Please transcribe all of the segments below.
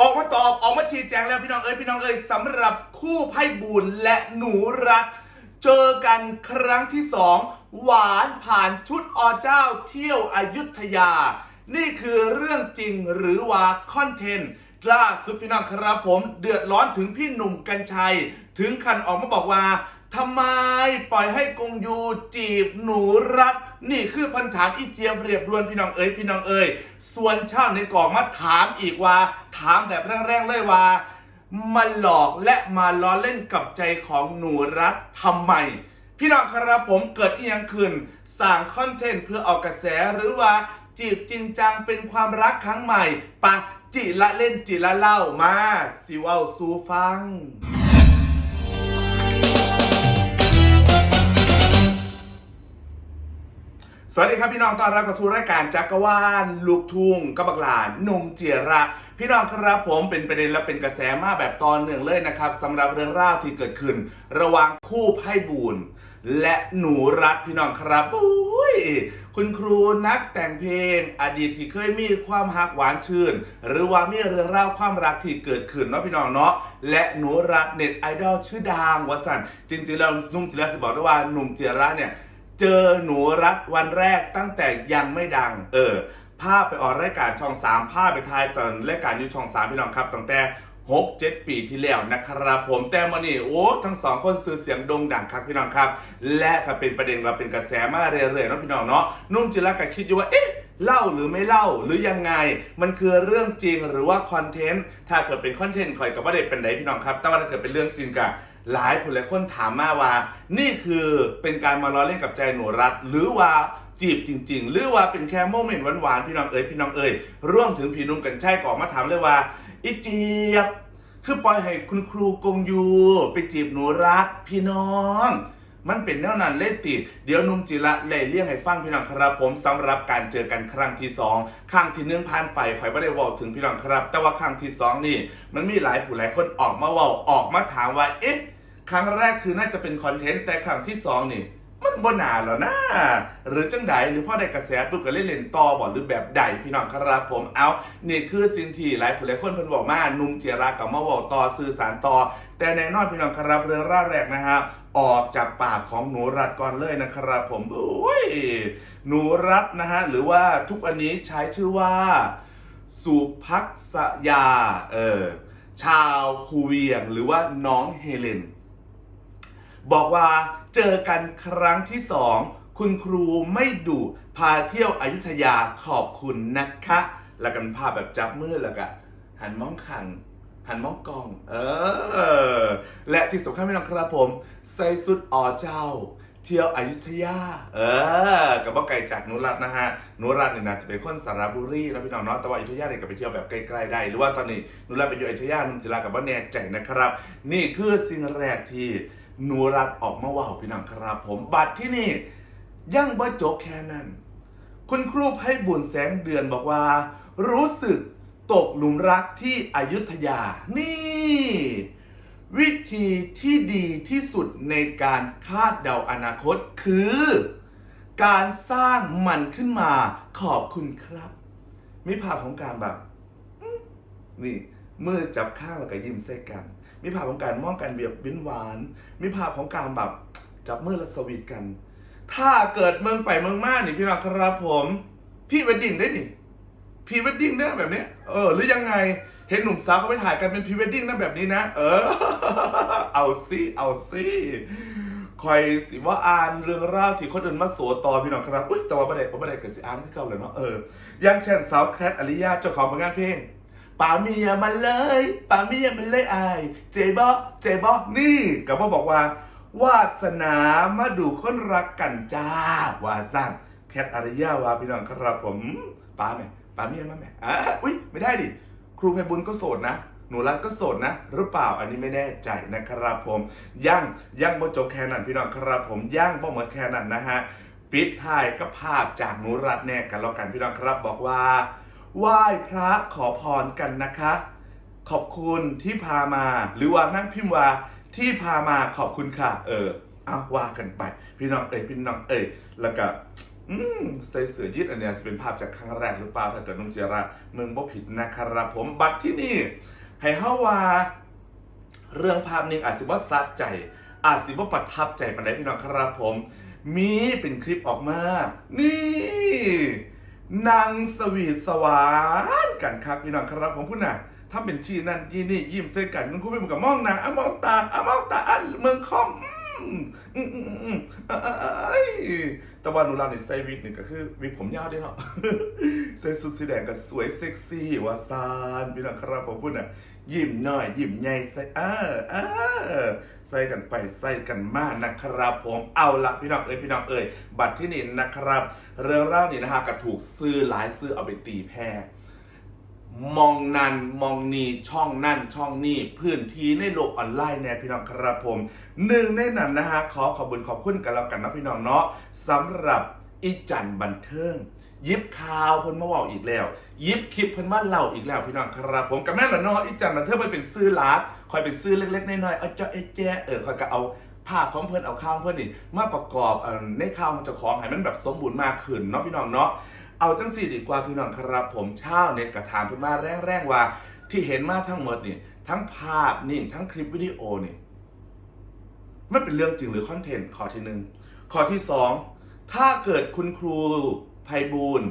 ออกมาตอบออกมาชี้แจงแล้วพี่น้องเอ้ยพี่น้องเอ้ยสำหรับคู่ไพ่บูลและหนูรัก เจอกันครั้งที่สองหวานผ่านชุดอเจ้าเที่ยวอายุทยา นี่คือเรื่องจริงหรือว่าคอนเทนต์ล่าสุดพี่น้องครับผม เดือดร้อนถึงพี่หนุ่มกัญชัย ถึงคันออกมาบอกว่า ทำไมปล่อยให้กงยูจีบหนูรัก นี่คือพันถามอีเจียมเรียบรวนพี่น้องเอ๋ยพี่น้องเอ๋ยส่วนชาวในกล่องมาถามอีกว่า ถามแบบแรงๆเลยว่า มาหลอกและมาล้อเล่นกับใจของหนูรักทำไม พี่น้องครับผมเกิดอีหยังขึ้นสร้างคอนเทนต์เพื่อเอากระแสหรือว่าจีบจริงจังเป็นความรักครั้งใหม่ปะจิละเล่นจิละเล่ามาสิเว้าสูฟัง สวัสดีครับพี่น้องต้อนรับเข้าสู่รายการจักรวาลลูกทุ่งกบบักหลานนุ่มเจียระ พี่น้องครับผมเป็นประเด็นและเป็นกระแสมาแบบตอนหนึ่องเลยนะครับสำหรับเรื่องราวที่เกิดขึ้น ระหว่างคู่ไพ่บูลและหนูรักพี่น้องครับอุ้ยคุณครูนักแต่งเพลง อดีตที่เคยมีความหักหวานชื่น หรือว่ามีเรื่องราวความรักที่เกิดขึ้นเนาะพี่น้องเนาะและหนูรักเน็ตไอดอลชื่อดังวสันต์จริงๆแล้วนุ่มเจียระจะบอกด้ว่าหนุ่มเจียระเนี่ย เจอหนูรักวันแรกตั้งแต่ยังไม่ดัง เออ ภาพไปออกรายการช่องสามภาพไปทายตอนรายการอยูช่องสามพี่น้องครับตั้งแต่หกเจ็ดปีที่แล้วนะครับผมแต่มานี่โอ้ทั้งสองคนซื้อเสียงโด่งดังครับพี่น้องครับ และก็เป็นประเด็นเราเป็นกระแสมาเรื่อยๆเนาะพี่น้องเนาะนุ่มจิรักก็คิดอยู่ว่าเอ๊ะเล่าหรือไม่เล่าหรือยังไง มันคือเรื่องจริงหรือว่าคอนเทนต์ถ้าเกิดเป็นคอนเทนต์คอยกับว่าเด็เป็นไหนพี่น้องครับแต่ว่าถ้าเกิดเป็นเรื่องจริงกะ หลายคนหลายคนถามมาว่า นี่คือเป็นการมาล้อเล่นกับใจหนูรัฐ หรือว่าจีบจริง ๆ หรือว่าเป็นแค่โมเมนต์หวานๆพี่น้องเอ๋ยพี่น้องเอ๋ยร่วมถึงพี่นุ่มกันใช่ก่อนมาถามเลยว่าอีเจี๊ยบคือปล่อยให้คุณครูกงยู ไปจีบหนูรัฐพี่น้อง มันเป็นแนวนั้นเล่ติ เดี๋ยวนุ่มจิระเล่เลี่ยงให้ฟังพี่น้องครับผมสำหรับการเจอกันครั้งที่สองครั้งที่หนึ่งผ่านไปข่อยไม่ได้เว่าถึงพี่น้องครับ แต่ว่าครั้งที่สองนี่ มันมีหลายผู้หลายคนออกมาว่าออกมาถามว่าเอ๊ะ ครั้งแรกคือน่าจะเป็นคอนเทนต์แต่ครั้งที่สองนี่มันบ่นาแล้วนะ หรือจังใดหรือพ่อได้กระแสปุ๊บก็เล่นเล่นต่อบ่หรือแบบใดพี่น้องครับผมเอานี่คือสิ่งที่หลายผู้หลายคนเพิ่นบอกมานุ่มเจรากับมาเว้าต่อสื่อสารต่อ แต่แน่นอนพี่น้องครับเรื่องร่าวแรกนะครับออกจากปากของหนูรัดก่อนเลยนะครับผมโอ้ยหนูรัดนะฮะหรือว่าทุกวันนี้ใช้ชื่อว่า สุพักษยาเออชาวคูเวียงหรือว่าน้องเฮเลน บอกว่าเจอกันครั้งที่สองคุณครูไม่ดุพาเที่ยวอายุทยาขอบคุณนะคะ แล้วกันภาพแบบจับมือแล้วก็หันมองขัง หันมองกล้อง เออ และที่สำคัญไม่ต้องครับผม ใส่สุดอ๋อเจ้า เที่ยวอายุทยา เออ กับว่าไกลจากนุรัตน์นะฮะ นุรัตน์เนี่ยนะจะเป็นคนสระบุรีแล้วพี่น้องเนาะแต่ว่าอยุธยาเนี่ยก็ไปเที่ยวแบบไกลๆได้ หรือว่าตอนนี้นุรัตน์ไปอยู่อยุธยานุนจิรากับว่าแน่ใจนะครับ นี่คือสิ่งแรกที่ หนุรัตน์ออกมาว่าวพี่น้องครับผม บัตรที่นี่ยังบ่จบแค่นั้น คุณครูไพบุญแสงเดือนบอกว่า รู้สึกตกหลุมรักที่อยุธยา นี่ วิธีที่ดีที่สุดในการคาดเดาอนาคตคือ การสร้างมันขึ้นมาขอบคุณครับมีภาพของการแบบ นี่เมื่อจับข้างแล้วก็ยิ้มใส่กัน มีภาพของการมองกันเบียบบิ้นหวาน มีภาพของการแบบจับมือแล้วสวีทกัน ถ้าเกิดเมืองไปเมืองมานี่พี่น้องครับผมพี่เวดดิ้งได้นี่พีเวดดิ้งได้แบบนี้เออ หรือยังไงเห็นหนุ่มสาวเขาไปถ่ายกันเป็นพรีเวดดิ้งนะแบบนี้นะ เออ เอาซิเอาซิคอยสิว่าอ่านเรื่องราวที่คนอื่นมาโสต่อพี่น้องครับ อุ้ยแต่ว่าประเด็นประเด็นเกิดสิอ่านที่เก่าเลยเนาะเออย่างเช่นสาวแคทอริยาเจ้าของผลงานเพลง ป่าเมียมันเลยป่าเมียมันเลยอาย เจบอเจบอนี่กับว่าบอกว่า วาสนามาดูคนรักกันจ้าวาสั่นแคทอริยาวาพี่น้องครับผมป้าแม่ป้าเมียมาแม่อะอุ้ยไม่ได้ดิ ครูไพบุญก็โสดนะ หนูรักก็โสดนะ หรือเปล่าอันนี้ไม่แน่ใจนะครับผมย่างย่างบ่จบแค่นั้นพี่น้องครับผมย่างบ่หมดแค่นั้นนะฮะปิดท้ายก็ภาพจากหนูรัตแน่กันแล้วกันพี่น้องครับบอกว่า ไหว้พระขอพรกันนะคะ ขอบคุณที่พามา หรือว่านั่งพิมพ์ว่าที่พามาขอบคุณค่ะ เออเอาว่ากันไป พี่น้องเอ่ยพี่น้องเอ่ยแล้วก็อืมใส่เสื้อยืดอันเนี้ยจะเป็นภาพจากครั้งแรกหรือเปล่าถ้าเกิดน้องเจระเมืองบ่ผิดนะครับผมบัตรที่นี่ ให้เฮาว่าเรื่องภาพนิ่งอาจสิว่าซัดใจ อาจสิว่าประทับใจปันไดพี่น้องครับผม มีเป็นคลิปออกมา นี่ นางสวีทสวานกันครับพี่น้องครับผมพูดน่ะถ้าเป็นชีนั่นยี่นี่ยิ้มใส่กันคุณครูไปมึงกับมองนาอะมองตาอะมองตาอันเมืองคอมแต่ว่าหนูเราเนี่ยใส่วิกนี่ก็คือวิกผมยาวด้วยเนาะใส่สุดสีแดงก็สวยเซ็กซี่ว่าซานพี่น้องครับผมพูดน่ะยิ้มหน่อยยิ้มใหญ่ใส่เออเออ ใส่กันไปใส่กันมานะครับ ผมเอาละพี่น้องเอ้ยพี่น้องเอ้ยบัตรที่นี่นะครับ เรื่องเล่านี่นะฮะก็ถูกซื้อหลายซื้อเอาไปตีแพ่มองนันมองนีช่องนั่นช่องนี่พื้นที่ในโลกออนไลน์เนี่ยพี่น้องครับผมหนึ่งในนั้นนะฮะขอขอบคุญขอบคุณกันแล้วกันนะพี่น้องเนาะสำหรับอีจันบันเทิงยิบข่าวเพิ่นมาว่าอีกแล้ว ยิบคลิปเพิ่นมาเล่าอีกแล้วพี่น้องครับผมกับแม่ละเนาะอีจันบันเทิงมันเป็นซื้อหลัก คอยเป็นซื้อเล็กๆน้อยๆเอาเจ้าเอแจ้เออคอยก็เอาภาพของเพิ่นเอาข้าวเพิ่นนี่มาประกอบเอ่อในข่าวของเจ้าของให้มันแบบสมบูรณ์มากขึ้นเนาะพี่น้องเนาะเอาจังสี่ดีกว่าพี่น้องครับผมเชาเน็ตกระถามเพิ่นมาแรงๆว่า ที่เห็นมาทั้งหมดนี่ทั้งภาพนิ่งทั้งคลิปวิดีโอนี่มันเป็นเรื่องจริงหรือคอนเทนต์ข้อที่หนึ่งข้อที่สองถ้าเกิดคุณครูไพบูล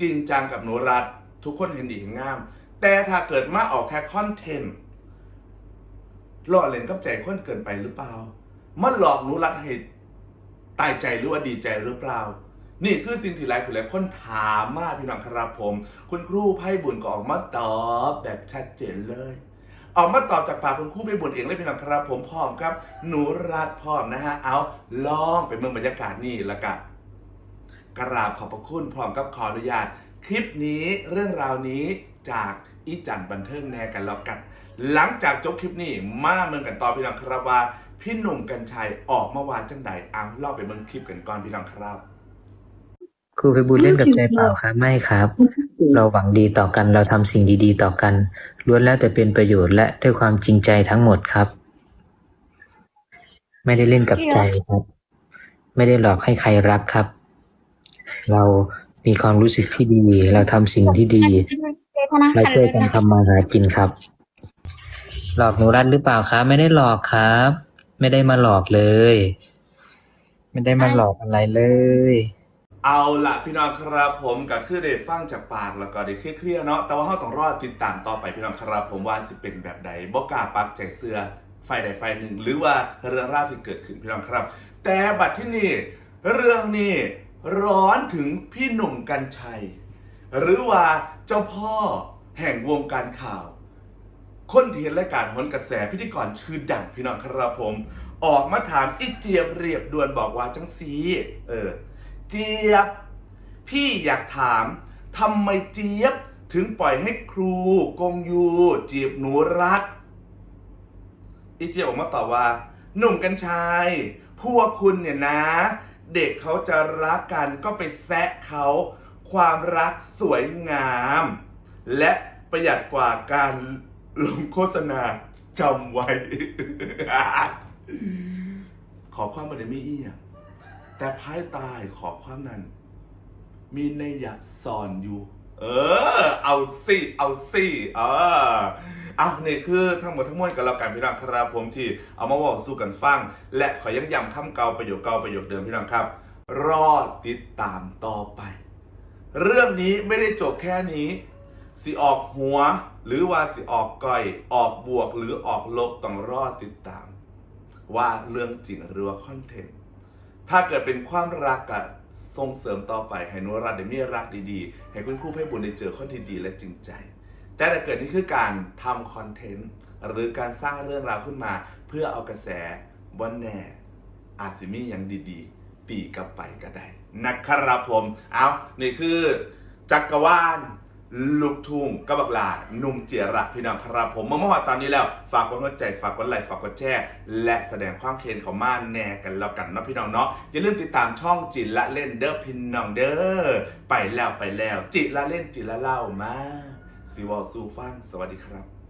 จริงจังกับหนูรัฐทุกคนเห็นดีเห็นงาม แต่ถ้าเกิดมาออกแค่คอนเทนต์ ล่อเล่นกับใจคนเกินไปหรือเปล่า มันหลอกหนูรัฐให้ตายใจหรือว่าดีใจหรือเปล่า นี่คือสิ่งที่หลายผู้หลายคนถามมากพี่น้องครับผม คุณครูไพ่บุญก็ออกมาตอบแบบชัดเจนเลยออกมาตอบจากปากคุณครูไพ่บุญเองเลยพี่น้องครับผมพร้อมครับ หนูรัฐพร้อมนะฮะเอาลองไปเมืองบรรยากาศนี่ล้วกันกราบขอบพระคุณพร้อมกับขออนุญาต คลิปนี้เรื่องราวนี้จากอีจันบันเทิงแน่กันแล้วกัน หลังจากจบคลิปนี้มาเมืองกันต่อพี่น้องครับว่า พี่หนุ่มกัญชัยออกมาวานจังใดเอาเล่าไปเมืองคลิปกันก่อนพี่น้องครับ ครูไพบูลย์เล่นกับใจเปล่าครับไม่ครับ เราหวังดีต่อกันเราทำสิ่งดีๆ ต่อกันล้วนแล้วแต่เป็นประโยชน์และด้วยความจริงใจทั้งหมดครับ ไม่ได้เล่นกับใจครับ ไม่ได้หลอกให้ใครรักครับ เรามีความรู้สึกที่ดี เราทำสิ่งที่ดี เราช่วยกันทำมาหากินครับ หลอกหนูรันหรือเปล่าครับไม่ได้หลอกครับ ไม่ได้มาหลอกเลย ไม่ได้มาหลอกอะไรเลย เอาละพี่น้องครับผมก็คือได้ฟังจากปากแล้วก็ได้เคลียร์ๆเนาะแต่ว่าเราต้องรอติดตามต่อไปพี่น้องครับ ผมว่าสิเป็นแบบใดบ่กล้าปักใจเสื้อไฟใดไฟหนึ่ง หรือว่าเรื่องราวที่เกิดขึ้นพี่น้องครับ แต่บัดที่นี่เรื่องนี้ร้อนถึงพี่หนุ่มกัญชัย หรือว่าเจ้าพ่อแห่งวงการข่าว คนที่เห็นรายการหนกระแสพิธีกรชื่อดังพี่น้องครับผม ออกมาถามอีเจี๊ยบเรียบด่วนบอกว่าจังซีเออ เจี๊ยบ พี่อยากถามทำไมเจี๊ยบ ถึงปล่อยให้ครูกงยูจีบหนูรัฐอีเจี๊ยบออกมาตอบว่า หนุ่มกัญชัยพวกคุณเนี่ยนะ เด็กเขาจะรักกันก็ไปแซะเขาความรักสวยงาม และประหยัดกว่าการ ลงโฆษณาจำไว้ ขอความบันไดไม่เอี้ยแต่ภายใต้ขอความนั้น มีนัยยะซ่อนอยู่ เออ เอาสิเอาสิเออเอานี่คือทั้งหมดทั้งมวลกันแล้วกันพี่น้องครับผมที่เอามาบอกสู้กันฟัง และขอย้ำย้ำคำเก่าประโยคเก่าประโยคเดิมพี่น้องครับ รอติดตามต่อไป เรื่องนี้ไม่ได้จบแค่นี้ สิออกหัว หรือว่าสิออกก้อยออกบวกหรือออกลบต้องรอติดตาม ว่าเรื่องจริงหรือว่าคอนเทนต์ถ้าเกิดเป็นความรักอะส่งเสริมต่อไปให้หนุรัตได้มีรักดีๆ ให้คุณครูให้บุญได้เจอคนที่ดีและจริงใจ แต่ถ้าเกิดนี่คือการทำคอนเทนต์หรือการสร้างเรื่องราวขึ้นมา เพื่อเอากระแสวันแน่อาจสิมีอย่างดีๆ ตีกลับไปก็ได้นะครับผม เอานี่คือจักรวาล ลูกทุ่งกบักลาหนุ่มเจียระพี่น้องครับผมมาเมื่อวานตอนนี้แล้ว ฝากกดหัวใจฝากกดไลค์ฝากกดแชร์และแสดงความเคนเขามาแน่กันแล้วกันนะพี่น้องเนาะอย่าลืมติดตามช่องจิละเล่นเด้อพี่น้องเด้อไปแล้วไปแล้ว จิละเล่นจิละเล่ามาซิวอลซูฟังสวัสดีครับ